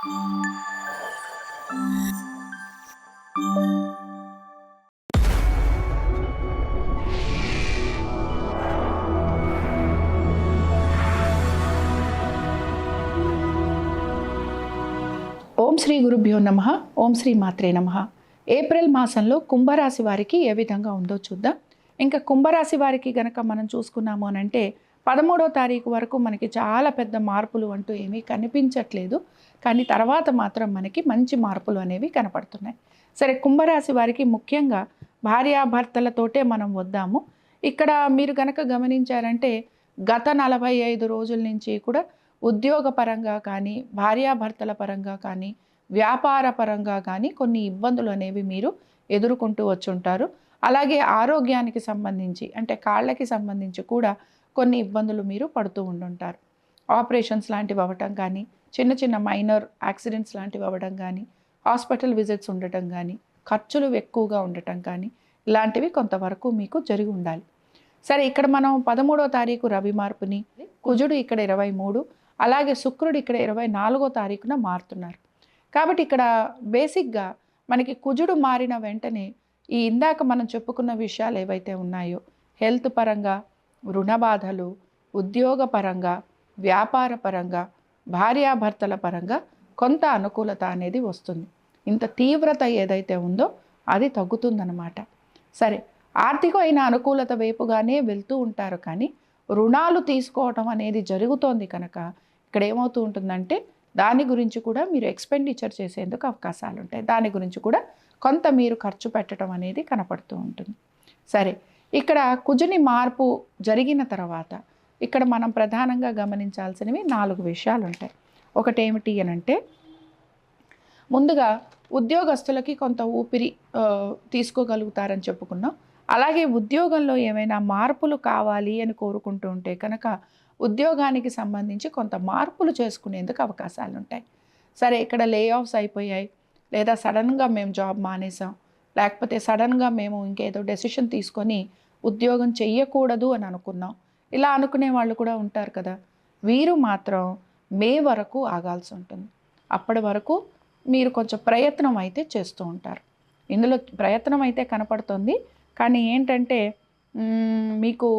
ఓం శ్రీ గురుభ్యో నమ. ఓం శ్రీ మాత్రే నమ. ఏప్రిల్ మాసంలో కుంభరాశి వారికి ఏ విధంగా ఉందో చూద్దాం. ఇంకా కుంభరాశి వారికి గనక మనం చూసుకున్నాము అని అంటే పదమూడో తారీఖు వరకు మనకి చాలా పెద్ద మార్పులు అంటూ ఏమీ కనిపించట్లేదు. కానీ తర్వాత మాత్రం మనకి మంచి మార్పులు అనేవి కనపడుతున్నాయి. సరే కుంభరాశి వారికి ముఖ్యంగా భార్యాభర్తలతోటే మనం వద్దాము. ఇక్కడ మీరు గనక గమనించారంటే గత నలభై ఐదు రోజుల నుంచి కూడా ఉద్యోగపరంగా కానీ భార్యాభర్తల పరంగా కానీ వ్యాపార పరంగా కానీ కొన్ని ఇబ్బందులు అనేవి మీరు ఎదుర్కొంటూ వచ్చుంటారు. అలాగే ఆరోగ్యానికి సంబంధించి అంటే కాళ్ళకి సంబంధించి కూడా కొన్ని ఇబ్బందులు మీరు పడుతూ ఉండుంటారు. ఆపరేషన్స్ లాంటివి అవ్వటం కానీ చిన్న చిన్న మైనర్ యాక్సిడెంట్స్ లాంటివి అవ్వడం కానీ హాస్పిటల్ విజిట్స్ ఉండటం కానీ ఖర్చులు ఎక్కువగా ఉండటం కానీ ఇలాంటివి కొంతవరకు మీకు జరిగి ఉండాలి. సరే ఇక్కడ మనం పదమూడో తారీఖు రవి మార్పుని కుజుడు ఇక్కడ ఇరవై మూడు అలాగే శుక్రుడు ఇక్కడ ఇరవై నాలుగో తారీఖున మారుతున్నారు. కాబట్టి ఇక్కడ బేసిక్గా మనకి కుజుడు మారిన వెంటనే ఈ ఇందాక మనం చెప్పుకున్న విషయాలు ఏవైతే ఉన్నాయో హెల్త్ పరంగా రుణ బాధలు ఉద్యోగపరంగా వ్యాపార పరంగా భార్యాభర్తల పరంగా కొంత అనుకూలత అనేది వస్తుంది. ఇంత తీవ్రత ఏదైతే ఉందో అది తగ్గుతుందన్నమాట. సరే ఆర్థికమైన అనుకూలత వైపుగానే వెళ్తూ ఉంటారు కానీ రుణాలు తీసుకోవటం అనేది జరుగుతోంది కనుక ఇక్కడ ఏమవుతూ ఉంటుందంటే దాని గురించి కూడా మీరు ఎక్స్పెండిచర్ చేసేందుకు అవకాశాలు ఉంటాయి దాని గురించి కూడా కొంత మీరు ఖర్చు పెట్టడం అనేది కనపడుతూ ఉంటుంది. సరే ఇక్కడ కుజుని మార్పు జరిగిన తర్వాత ఇక్కడ మనం ప్రధానంగా గమనించాల్సినవి నాలుగు విషయాలు ఉంటాయి ఒకటేమిటి అని అంటే ముందుగా ఉద్యోగస్తులకి కొంత ఊపిరి తీసుకోగలుగుతారని చెప్పుకున్నాం. అలాగే ఉద్యోగంలో ఏమైనా మార్పులు కావాలి అని కోరుకుంటూ ఉంటే కనుక ఉద్యోగానికి సంబంధించి కొంత మార్పులు చేసుకునేందుకు అవకాశాలు ఉంటాయి సరే ఇక్కడ లే ఆఫ్స్ అయిపోయాయి. లేదా సడన్గా మేము జాబ్ మానేసాం లేకపోతే సడన్గా మేము ఇంకేదో డెసిషన్ తీసుకొని ఉద్యోగం చెయ్యకూడదు అని అనుకున్నాం. ఇలా అనుకునే వాళ్ళు కూడా ఉంటారు కదా. వీరు మాత్రం మే వరకు ఆగాల్సి ఉంటుంది. అప్పటి వరకు మీరు కొంచెం ప్రయత్నం అయితే చేస్తూ ఉంటారు. ఇందులో ప్రయత్నం అయితే కనపడుతుంది. కానీ ఏంటంటే మీకు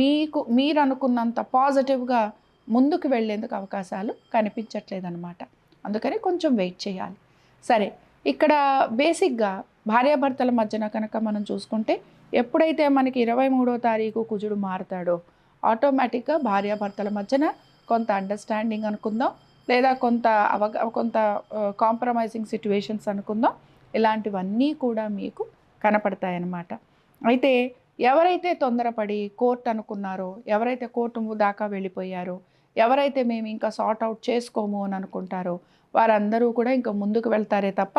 మీకు మీరు అనుకున్నంత పాజిటివ్గా ముందుకు వెళ్ళేందుకు అవకాశాలు కనిపించట్లేదన్నమాట. అందుకని కొంచెం వెయిట్ చేయాలి. సరే ఇక్కడ బేసిక్గా భార్యాభర్తల మధ్యన కనుక మనం చూసుకుంటే ఎప్పుడైతే మనకి ఇరవై మూడో తారీఖు కుజుడు మారుతాడో ఆటోమేటిక్గా భార్యాభర్తల మధ్యన కొంత అండర్స్టాండింగ్ అనుకుందాం లేదా కొంత అవగా కొంత కాంప్రమైజింగ్ సిచ్యువేషన్స్ అనుకుందాం ఇలాంటివన్నీ కూడా మీకు కనపడతాయన్నమాట. అయితే ఎవరైతే తొందరపడి కోర్టు అనుకున్నారో ఎవరైతే కోర్టు దాకా వెళ్ళిపోయారో ఎవరైతే మేము ఇంకా సార్ట్ అవుట్ చేసుకోము అని అనుకుంటారో వారందరూ కూడా ఇంకా ముందుకు వెళ్తారే తప్ప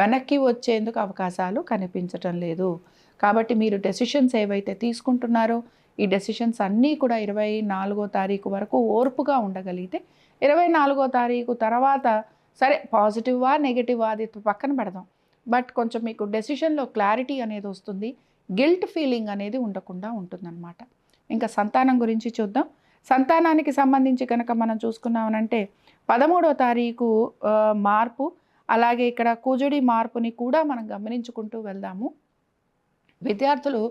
వెనక్కి వచ్చేందుకు అవకాశాలు కనిపించటం లేదు. కాబట్టి మీరు డెసిషన్స్ ఏవైతే తీసుకుంటున్నారో ఈ డెసిషన్స్ అన్నీ కూడా ఇరవై నాలుగో తారీఖు వరకు ఓర్పుగా ఉండగలిగితే ఇరవై నాలుగో తారీఖు తర్వాత సరే పాజిటివా నెగిటివా అది పక్కన పెడదాం. బట్ కొంచెం మీకు డెసిషన్లో క్లారిటీ అనేది వస్తుంది గిల్ట్ ఫీలింగ్ అనేది ఉండకుండా ఉంటుందన్నమాట. ఇంకా సంతానం గురించి చూద్దాం. సంతానానికి సంబంధించి కనుక మనం చూసుకున్నామనంటే పదమూడో తారీఖు మార్పు అలాగే ఇక్కడ కుజుడి మార్పుని కూడా మనం గమనించుకుంటూ వెళ్దాము. విద్యార్థులు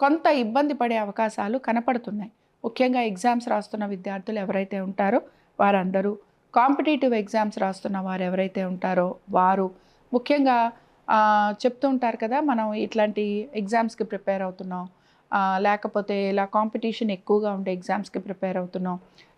కొంత ఇబ్బంది పడే అవకాశాలు కనపడుతున్నాయి. ముఖ్యంగా ఎగ్జామ్స్ రాస్తున్న విద్యార్థులు ఎవరైతే ఉంటారో వారందరూ కాంపిటేటివ్ ఎగ్జామ్స్ రాస్తున్న వారు ఎవరైతే ఉంటారో వారు. ముఖ్యంగా చెప్తూ ఉంటారు కదా మనం ఇట్లాంటి ఎగ్జామ్స్కి ప్రిపేర్ అవుతున్నాం. లేకపోతే ఇలా కాంపిటీషన్ ఎక్కువగా ఉండే ఎగ్జామ్స్కి ప్రిపేర్ అవుతున్నాం.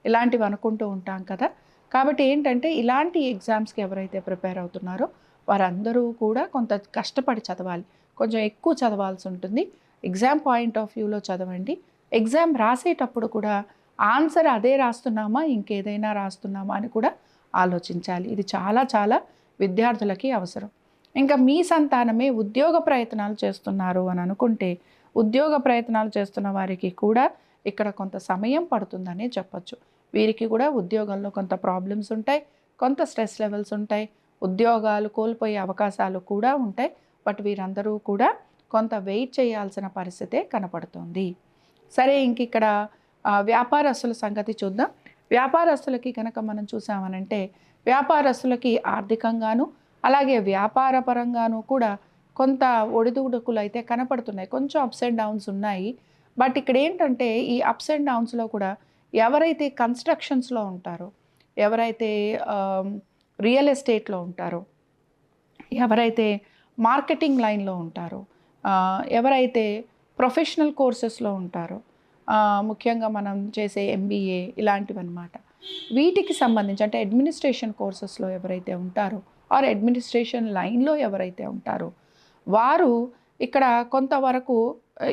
ఇలాంటివి అనుకుంటూ ఉంటాం కదా. కాబట్టి ఏంటంటే ఇలాంటి ఎగ్జామ్స్కి ఎవరైతే ప్రిపేర్ అవుతున్నారో వారందరూ కూడా కొంత కష్టపడి చదవాలి. కొంచెం ఎక్కువ చదవాల్సి ఉంటుంది. ఎగ్జామ్ పాయింట్ ఆఫ్ వ్యూలో చదవండి. ఎగ్జామ్ రాసేటప్పుడు కూడా ఆన్సర్ అదే రాస్తున్నామా ఇంకేదైనా రాస్తున్నామా అని కూడా ఆలోచించాలి. ఇది చాలా చాలా విద్యార్థులకి అవసరం. ఇంకా మీ సంతానమే ఉద్యోగ ప్రయత్నాలు చేస్తున్నారు అని అనుకుంటే ఉద్యోగ ప్రయత్నాలు చేస్తున్న వారికి కూడా ఇక్కడ కొంత సమయం పడుతుందనే చెప్పొచ్చు. వీరికి కూడా ఉద్యోగంలో కొంత ప్రాబ్లమ్స్ ఉంటాయి కొంత స్ట్రెస్ లెవెల్స్ ఉంటాయి ఉద్యోగాలు కోల్పోయే అవకాశాలు కూడా ఉంటాయి బట్ వీరందరూ కూడా కొంత వెయిట్ చేయాల్సిన పరిస్థితే కనపడుతుంది. సరే ఇంక ఇక్కడ వ్యాపారస్తుల సంగతి చూద్దాం. వ్యాపారస్తులకి కనుక మనం చూసామనంటే వ్యాపారస్తులకి ఆర్థికంగాను అలాగే వ్యాపార పరంగాను కూడా కొంత ఒడిదుడుకులు అయితే కనపడుతున్నాయి. కొంచెం అప్స్ అండ్ డౌన్స్ ఉన్నాయి. బట్ ఇక్కడ ఏంటంటే ఈ అప్స్ అండ్ డౌన్స్లో కూడా ఎవరైతే కన్స్ట్రక్షన్స్లో ఉంటారో ఎవరైతే రియల్ ఎస్టేట్లో ఉంటారో ఎవరైతే మార్కెటింగ్ లైన్లో ఉంటారో ఎవరైతే ప్రొఫెషనల్ కోర్సెస్లో ఉంటారో ముఖ్యంగా మనం చేసే ఎంబీఏ ఇలాంటివి అనమాట వీటికి సంబంధించి అంటే అడ్మినిస్ట్రేషన్ కోర్సెస్లో ఎవరైతే ఉంటారో ఆర్ అడ్మినిస్ట్రేషన్ లైన్లో ఎవరైతే ఉంటారో వారు ఇక్కడ కొంతవరకు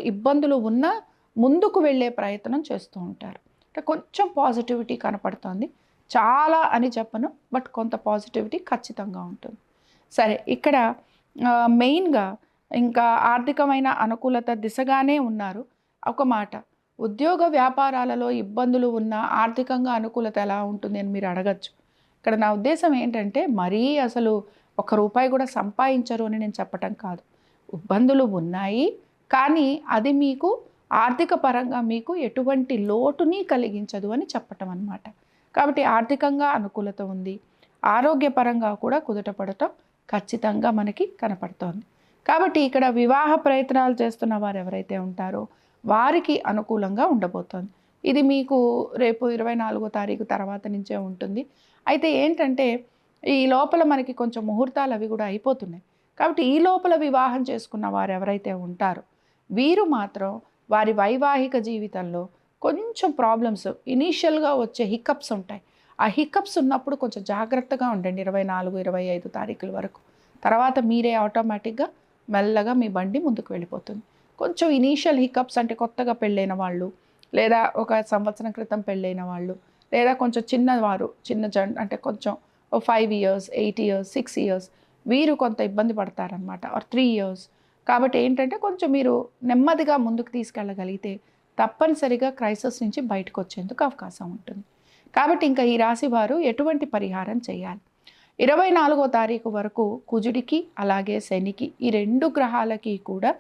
ఇబ్బందులు ఉన్న ముందుకు వెళ్ళే ప్రయత్నం చేస్తూ ఉంటారు. అంటే కొంచెం పాజిటివిటీ కనపడుతోంది. చాలా అని చెప్పను బట్ కొంత పాజిటివిటీ ఖచ్చితంగా ఉంటుంది. సరే ఇక్కడ మెయిన్గా ఇంకా ఆర్థికమైన అనుకూలత దిశగానే ఉన్నారు. ఒక మాట ఉద్యోగ వ్యాపారాలలో ఇబ్బందులు ఉన్న ఆర్థికంగా అనుకూలత ఎలా ఉంటుంది అని మీరు అడగచ్చు. ఇక్కడ నా ఉద్దేశం ఏంటంటే మరీ అసలు ఒక రూపాయి కూడా సంపాదించరు అని నేను చెప్పటం కాదు. ఇబ్బందులు ఉన్నాయి కానీ అది మీకు ఆర్థిక పరంగా మీకు ఎటువంటి లోటుని కలిగించదు అని చెప్పటం అన్నమాట. కాబట్టి ఆర్థికంగా అనుకూలత ఉంది. ఆరోగ్యపరంగా కూడా కుదుటపడటం ఖచ్చితంగా మనకి కనపడుతోంది. కాబట్టి ఇక్కడ వివాహ ప్రయత్నాలు చేస్తున్న వారు ఎవరైతే ఉంటారో వారికి అనుకూలంగా ఉండబోతోంది. ఇది మీకు రేపు ఇరవై నాలుగో తారీఖు తర్వాత నుంచే ఉంటుంది. అయితే ఏంటంటే ఈ లోపల మనకి కొంచెం ముహూర్తాలు అవి కూడా అయిపోతున్నాయి. కాబట్టి ఈ లోపల వివాహం చేసుకున్న వారు ఎవరైతే ఉంటారో వీరు మాత్రం వారి వైవాహిక జీవితంలో కొంచెం ప్రాబ్లమ్స్ ఇనీషియల్గా వచ్చే హికప్స్ ఉంటాయి. ఆ హికప్స్ ఉన్నప్పుడు కొంచెం జాగ్రత్తగా ఉండండి ఇరవై నాలుగు ఇరవై ఐదు తారీఖుల వరకు. తర్వాత మీరే ఆటోమేటిక్గా మెల్లగా మీ బండి ముందుకు వెళ్ళిపోతుంది. కొంచెం ఇనీషియల్ హికప్స్ అంటే కొత్తగా పెళ్ళైన వాళ్ళు లేదా ఒక సంవత్సరం క్రితం పెళ్ళైన వాళ్ళు లేదా కొంచెం చిన్నవారు చిన్న జన్ అంటే కొంచెం five years eight years six years వీరు కొంత ఇబ్బంది పడతారనమాట ఆర్ త్రీ ఇయర్స్ కాబట్టి ఏంటంటే కొంచెం మీరు నెమ్మదిగా ముందుకు తీసుకెళ్ళగలిగితే తప్పనిసరిగా క్రైసిస్ నుంచి బయటకు వచ్చేందుకు అవకాశం ఉంటుంది. కాబట్టి ఇంకా ఈ రాశి వారు ఎటువంటి పరిహారం చేయాలి? ఇరవై నాలుగో తారీఖు వరకు కుజుడికి అలాగే శనికి ఈ రెండు గ్రహాలకి కూడా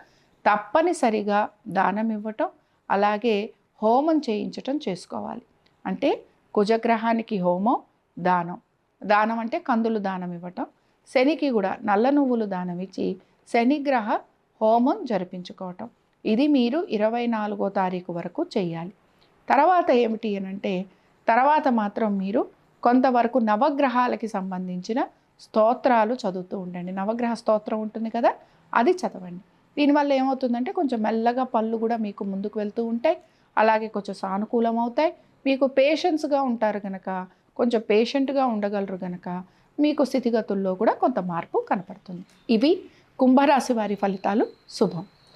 తప్పనిసరిగా దానం ఇవ్వటం అలాగే హోమం చేయించటం చేసుకోవాలి. అంటే కుజగ్రహానికి హోమం దానం. దానం అంటే కందులు దానం ఇవ్వటం. శనికి కూడా నల్ల నువ్వులు దానం ఇచ్చి శనిగ్రహ హోమం జరిపించుకోవటం. ఇది మీరు ఇరవై నాలుగో తారీఖు వరకు చేయాలి తర్వాత ఏమిటి అని అంటే తర్వాత మాత్రం మీరు కొంతవరకు నవగ్రహాలకి సంబంధించిన స్తోత్రాలు చదువుతూ ఉండండి. నవగ్రహ స్తోత్రం ఉంటుంది కదా అది చదవండి. దీనివల్ల ఏమవుతుందంటే కొంచెం మెల్లగా పళ్ళు కూడా మీకు ముందుకు వెళ్తూ ఉంటాయి. అలాగే కొంచెం సానుకూలం అవుతాయి మీకు పేషెన్స్గా ఉంటారు కనుక కొంచెం పేషెంట్గా ఉండగలరు కనుక మీకు స్థితిగతుల్లో కూడా కొంత మార్పు కనపడుతుంది. ఇవి కుంభరాశి వారి ఫలితాలు శుభం.